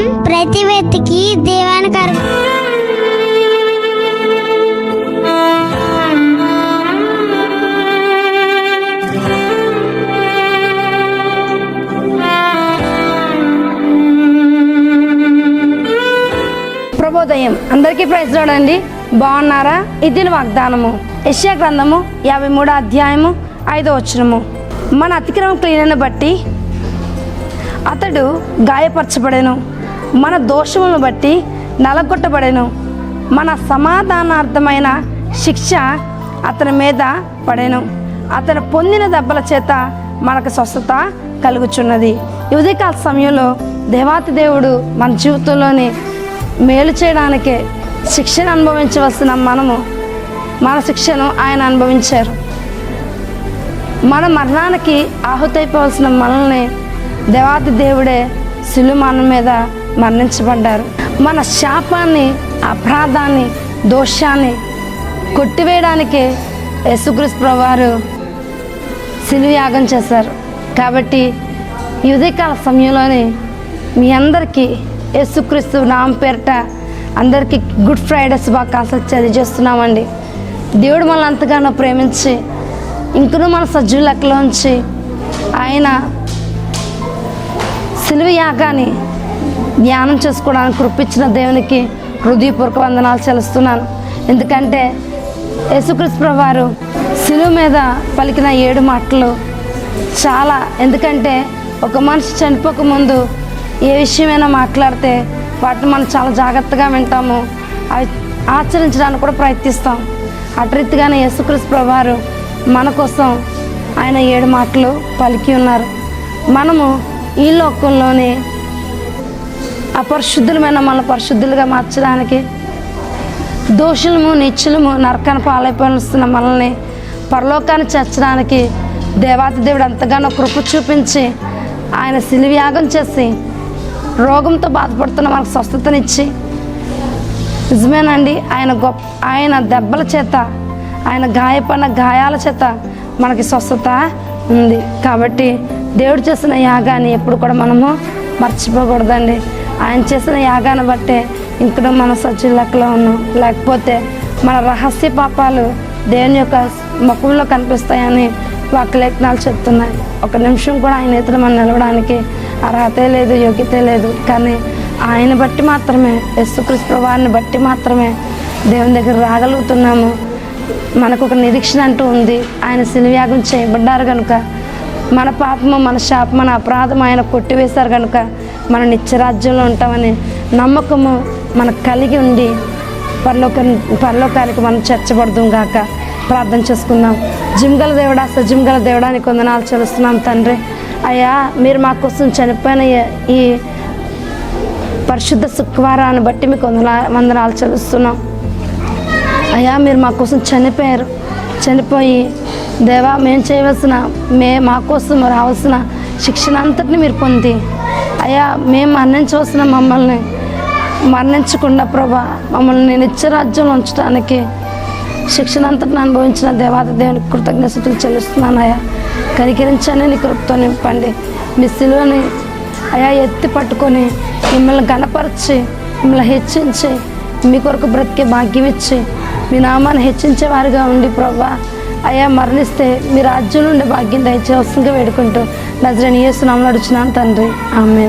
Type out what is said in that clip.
ప్రతి వ్యక్తికి దేవానికి ప్రభోదయం అందరికీ ప్రైజ్ చూడండి బాగున్నారా? ఇది వాగ్దానము. యశ్యా గ్రంథము యాభై మూడో అధ్యాయము ఐదో వచనము. మన అతిక్రమ క్రియలను బట్టి అతడు గాయపరచబడెను. మన దోషములను బట్టి నలగొట్టబడెను. మన సమాధానార్థమైన శిక్ష అతని మీద పడెను. అతను పొందిన దెబ్బల చేత మనకు స్వస్థత కలుగుచున్నది. ఈ ఉదయకాల సమయంలో దేవాతి దేవుడు మన జీవితంలోని మేలు చేయడానికే శిక్షను అనుభవించవలసిన మనము మన శిక్షను ఆయన అనుభవించారు. మన మరణానికి ఆహుతైపోవలసిన మనల్ని దేవాతి దేవుడే సిలుమానం మీద మరణించబడ్డారు మన శాపాన్ని అపరాధాన్ని దోషాన్ని కొట్టివేయడానికే యేసుక్రీస్తు ప్రభువారు సిలువయాగం చేశారు. కాబట్టి ఈ సమయంలోనే మీ అందరికీ యేసుక్రీస్తు నామ పేరిట అందరికీ గుడ్ ఫ్రైడే శుభాకాంక్షలు తెలియజేస్తున్నామండి. దేవుడు మనల్ని అంతగానో ప్రేమించి ఇంకనూ మన సజ్జుల లెక్కలోంచి ఆయన సిలువ యాగాన్ని ధ్యానం చేసుకోవడానికి కృపించిన దేవునికి హృదయపూర్వక వందనాలు చెల్లిస్తున్నాను. ఎందుకంటే యేసుక్రీస్తు వారు సిలువ మీద పలికిన ఏడు మాటలు చాలా. ఎందుకంటే ఒక మనిషి చనిపోక ముందు ఏ విషయమైనా మాట్లాడితే వాటిని మనం చాలా జాగ్రత్తగా వింటాము. అవి ఆచరించడానికి కూడా ప్రయత్నిస్తాం. అటు యేసుక్రీస్తు వారు మన కోసం ఆయన ఏడు మాటలు పలికి ఉన్నారు. మనము ఈ లోకంలోనే అపరిశుద్ధులమైన మన పరిశుద్ధులుగా మార్చడానికి దోషులము నిచ్చులము నరకాన్ని పాలైపోయిస్తున్న మనల్ని పరలోకాన్ని చేర్చడానికి దేవాతి దేవుడు ఎంతగానో కృప చూపించి ఆయన సిలివ్యాగం చేసి రోగంతో బాధపడుతున్న మనకు స్వస్థతనిచ్చి నిజమేనండి ఆయన గొప్ప ఆయన దెబ్బల చేత ఆయన గాయపడిన గాయాల చేత మనకి స్వస్థత ఉంది. కాబట్టి దేవుడు చేసిన యాగాన్ని ఎప్పుడు కూడా మనము మర్చిపోకూడదండి. ఆయన చేసిన యాగాన్ని బట్టే ఇంకా మన సజ్జుల ఉన్నాం. లేకపోతే మన రహస్య పాపాలు దేవుని యొక్క ముఖంలో కనిపిస్తాయని వాక్యలేఖనాలు చెప్తున్నాయి. ఒక నిమిషం కూడా ఆయన ఇతర మనం నిలవడానికి అర్హతే లేదు యోగ్యత లేదు. కానీ ఆయన బట్టి మాత్రమే యశుకృష్ణ వారిని బట్టి మాత్రమే దేవుని దగ్గర రాగలుగుతున్నాము. మనకు ఒక నిరీక్షణ అంటూ ఉంది. ఆయన శిలవ్యాగం చేయబడ్డారు కనుక మన పాపము మన శాపం మన అపరాధం ఆయన కొట్టివేశారు కనుక మన నిత్యరాజ్యంలో ఉంటామని నమ్మకము మనకు కలిగి ఉండి పరలోక పరలోకానికి మనం చర్చబడదాం గాక ప్రార్థన చేసుకుందాం. జిమ్గల దేవుడా సజిమ్గల దేవుడానికి వందనాలు చెల్లిస్తున్నాం తండ్రి. అయ్యా మీరు మా కోసం చనిపోయిన ఈ- ఈ పరిశుద్ధ శుక్రవారాన్ని బట్టి మీకు వందనా వందనాలు చెల్లిస్తున్నాం. అయ్యా మీరు మా కోసం చనిపోయారు. చనిపోయి దేవా మేము చేయవలసిన మే మా కోసం రావాల్సిన శిక్షణ అంతటిని మీరు పొంది అయ్యా మేము మరణించవలసిన మమ్మల్ని మరణించకుండా ప్రభా మమ్మల్ని నేను ఇచ్చే రాజ్యంలో ఉంచడానికి శిక్షణ అంతటిని అనుభవించిన దేవాత దేవునికి కృతజ్ఞతలు చెల్లిస్తున్నాను అయ్యా. కనికరించని నీ కృప్తో నింపండి. మీ శిలువని అయా ఎత్తి పట్టుకొని మిమ్మల్ని గణపరిచి మిమ్మల్ని హెచ్చించి మీ కొరకు బ్రతికే భాగ్యం ఇచ్చి మీ నామాన్ని హెచ్చించే వారిగా ఉండి ప్రభా అయ్యా మరణిస్తే మీ రాజ్యం నుండి భాగ్యం దయచేవలసిందిగా వేడుకుంటూ. నజరని యేసు నామలు అడుచున్నాను తండ్రి. ఆమె